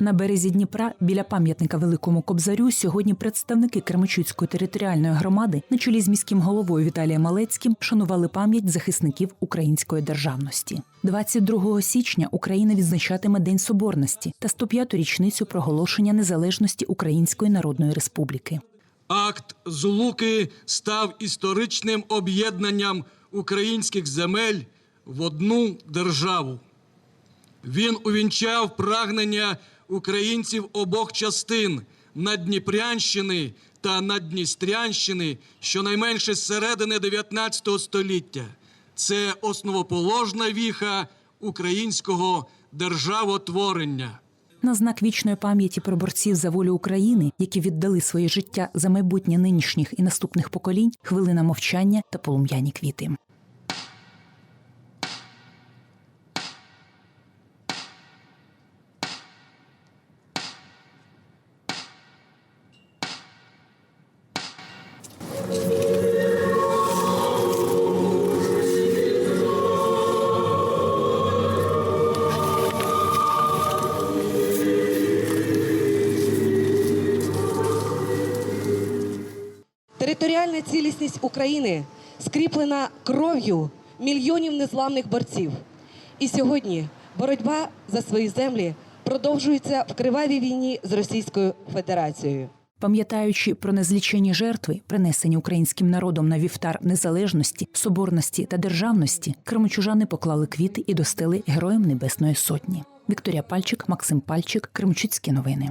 На березі Дніпра біля пам'ятника Великому Кобзарю сьогодні представники Кременчуцької територіальної громади на чолі з міським головою Віталієм Малецьким шанували пам'ять захисників української державності. 22 січня Україна відзначатиме День Соборності та 105-ту річницю проголошення незалежності Української Народної Республіки. Акт Злуки став історичним об'єднанням українських земель в одну державу. Він увінчав прагнення українців обох частин Наддніпрянщини та Наддністрянщини щонайменше з середини 19 століття. Це основоположна віха українського державотворення. На знак вічної пам'яті про борців за волю України, які віддали своє життя за майбутнє нинішніх і наступних поколінь, хвилина мовчання та полум'яні квіти. Територіальна цілісність України скріплена кров'ю мільйонів незламних борців. І сьогодні боротьба за свої землі продовжується в кривавій війні з Російською Федерацією. Пам'ятаючи про незлічені жертви, принесені українським народом на вівтар незалежності, соборності та державності, кримчужани поклали квіти і достили героям Небесної Сотні. Вікторія Пальчик, Максим Пальчик, Кримчуцькі новини.